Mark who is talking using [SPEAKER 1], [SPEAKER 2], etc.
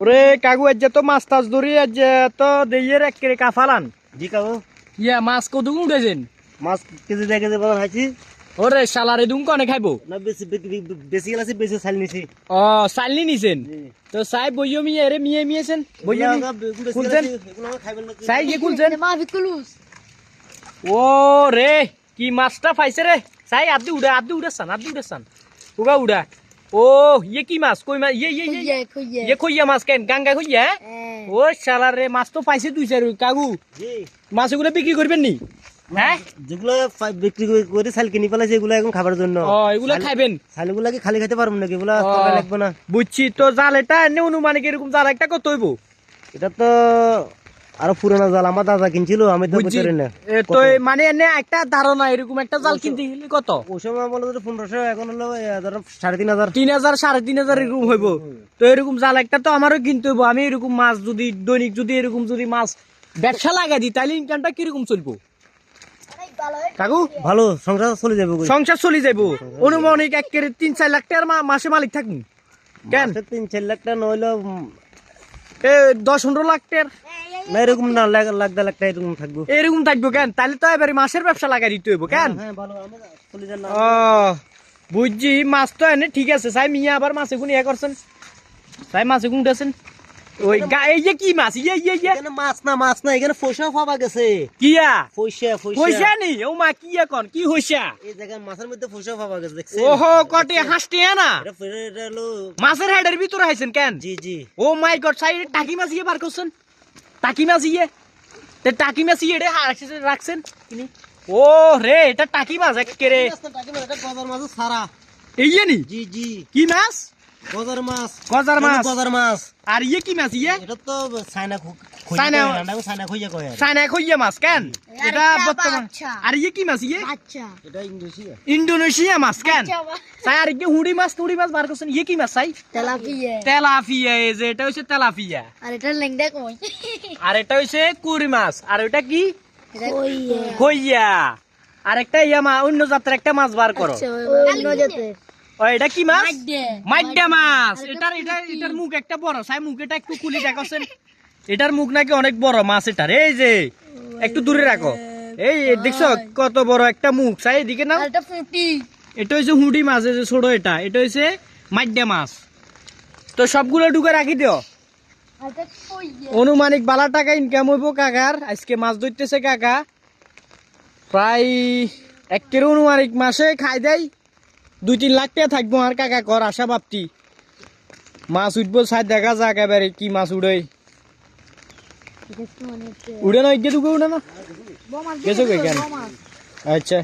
[SPEAKER 1] ওরে কাকু আজ তো মাছ টাছ ধরি আজ তো দেইয়ের এক কাফালান
[SPEAKER 2] জি কাকু।
[SPEAKER 1] ইয়া মাছ কত উঠেছেন
[SPEAKER 2] মাছ কেজি দেয় কেজি বলা খাইছি।
[SPEAKER 1] ওরে শালারে দুম কনে খাইবো?
[SPEAKER 2] না বেশি বেশি বেশি চাল নিছি।
[SPEAKER 1] ও চালনি নিছেন? তো সাই বইয় মিয়ে এরে মিয়ে মিয়েছেন? বইয় মি- খুলছেন? সাই গিয়ে. ও রে কি? মাছটা পাইছে রে? সাই আদি উড়া আদি উড়াসান আদি উড়াসান উগা উড়া। ও ইয়ে কি মাছ কই মাছ ইয়ে ইয়ে ইয়ে. ইয়ে কইয়া মাছ কেন গাঙ্গা কইয়া
[SPEAKER 3] Eh.
[SPEAKER 1] ও শালার রে মাছ তো পাইছে দুই চার কাকু মাছগুলো বিক্রি করবেন নি হ্যাঁ
[SPEAKER 2] যেগুলো বিক্রি করে- চাল কিনি পেলাইছে এগুলো এখন খাবার জন্য
[SPEAKER 1] ও এগুলো খাইবেন
[SPEAKER 2] চালগুলো কি খালি খেতে পারব নাকি এগুলো লাগবে না
[SPEAKER 1] বুঝছি তো জাল এটা এনে অনুমানিক এরকম জাল একটা কত হইব
[SPEAKER 2] এটা তো আরও পুরানো জাল আমার দাদা কিনছিল আমি তো বুঝতে না।
[SPEAKER 1] তো মানে এনে একটা ধারণা এরকম একটা জাল কিনতে গেলে কত?
[SPEAKER 2] ওই সময় বলো যে পনেরোশো এখন হলো ধরো সাড়ে তিন হাজার।
[SPEAKER 1] তিন হাজার সাড়ে তিন হাজার এরকম হইব। তো এরকম জাল একটা তো আমারও কিনতে হইব। আমি এরকম মাছ যদি দৈনিক যদি এরকম যদি মাছ ব্যবসা লাগাই দিই তাহলে ইনকামটা কীরকম চলবো? কাকু?
[SPEAKER 2] ভালো সংসার চলে যাবে।
[SPEAKER 1] সংসার চলে যাইবো। অনুমানিক এক কেরে তিন চার লাখ টাকার মাসে মালিক থাকুন কেন?
[SPEAKER 2] তিন চার লাখ টাকা নইলো
[SPEAKER 1] দশ পনেরো লাখ টাকার।
[SPEAKER 2] এরকম না লাখ লাখ দেড় লাখ টাকা এরকম থাকব।
[SPEAKER 1] এরকম থাকব কেন? তাহলে তো এবারে মাছের ব্যবসা লাগাই দিতে হইব কেন?
[SPEAKER 2] হ্যাঁ
[SPEAKER 1] ও বুঝছি মাছ তো এনে ঠিক আছে। সাই মিয়া আবার মাছে গুণ ইয়ে করছেন। সাই মাছে গুণ উঠেছেন ওই এই যে কি মাছ? ইয়ে ইয়ে ইয়ে
[SPEAKER 2] এখানে মাছ না মাছ না এখানে পয়সা পাওয়া গেছে।
[SPEAKER 1] কিয়া?
[SPEAKER 2] পয়সা
[SPEAKER 1] হইসা
[SPEAKER 2] পয়সা
[SPEAKER 1] নি? ও মা কি এখন কি হইসা
[SPEAKER 2] এই জায়গায় মাছের মধ্যে পয়সা পাওয়া গেছে দেখছেন?
[SPEAKER 1] ওহো কটে হাসতে না?
[SPEAKER 2] এটা হলো
[SPEAKER 1] মাছের হেডের ভিতরে হাইছেন কেন?
[SPEAKER 2] জি জি।
[SPEAKER 1] ও মাই গড সাইড টাকি মাছ ইয়ে বার করছেন। টাকি মাছ ইয়ে? তে টাকি মাছ ইয়ে রে রাখছেন ইনি। ও রে এটা টাকি মাছ একেরে
[SPEAKER 2] এটা গজার মাছ সারা।
[SPEAKER 1] এই নি?
[SPEAKER 2] জি জি।
[SPEAKER 1] কি মাছ?
[SPEAKER 2] গজার মাছ
[SPEAKER 1] গজার মাছ
[SPEAKER 2] গজার মাছ
[SPEAKER 1] আর ইয়ে কি মাছ ইয়ে?
[SPEAKER 2] এটা তো চায়না
[SPEAKER 1] চায়না-
[SPEAKER 2] চায়না চায়না খুঁজে কয় আর।
[SPEAKER 1] চায়না কইয়া মাছ কেন?
[SPEAKER 3] আর
[SPEAKER 1] এটা
[SPEAKER 3] একটা
[SPEAKER 1] বর্তমান
[SPEAKER 3] বাচ্চা।
[SPEAKER 1] আর ইয়ে কি মাছ ইয়ে?
[SPEAKER 3] Acha.
[SPEAKER 2] এটা ইন্দোনেশিয়া
[SPEAKER 1] ইন্দোনেশিয়া মাছ কেন?
[SPEAKER 3] Acha ba?
[SPEAKER 1] চাই আর ইয়ে হুড়ি মাছ তুড়ি মাছ বার করছেন। ইয়ে কি মাছ চাই?
[SPEAKER 3] Tilapia.
[SPEAKER 1] তেলাফিয়া এই যে এটা হচ্ছে তেলাফিয়া
[SPEAKER 3] আর এটা লেংদা কই?
[SPEAKER 1] আর এটা হচ্ছে কুরি মাছ। আর ওইটা কি?
[SPEAKER 3] এটা কইয়া
[SPEAKER 1] কইয়া আর একটা ইয়া মা অন্য জাতের একটা মাছ বার করো।
[SPEAKER 3] অন্য জাতের।
[SPEAKER 1] ও এটা কি মাছ?
[SPEAKER 3] মাড্ডে
[SPEAKER 1] মাইডা মাছ। এটার এটা এটার মুখ একটা বড় সাই মুখ এটা একটু খুলি দেখাছেন এটার মুখ নাকি অনেক বড় মাছ এটার। এই যে একটু দূরে রাখো। এই দেখছ কত বড় একটা মুখ। সাই এদিকে না
[SPEAKER 3] এটা ফুটি।
[SPEAKER 1] এটা হচ্ছে হুডি মাছ এই যে ছোট এটা। এটা হচ্ছে মাইডা মাছ। তো সবগুলো ঢুকে রাখি দিও। অনুমানিক বালা টাকা ইনকাম হইব কাকার। আজকে মাছ ধরতেছে কাকা। প্রায় এক কেরো অনুমানিক মাসে খাই দেয় দুই তিন লাখ টাকা থাকব আর কাকা কর আশা ভাবতি। মাছ উঠবো সাইড দেখা যাক এবারে কি মাছ উড়ে। উড়ে না ইজ্ঞে ঢুকে উড়ে না?
[SPEAKER 3] বড় মাছ
[SPEAKER 1] গেছো
[SPEAKER 3] কাকার কেন? বড় মাছ। আচ্ছা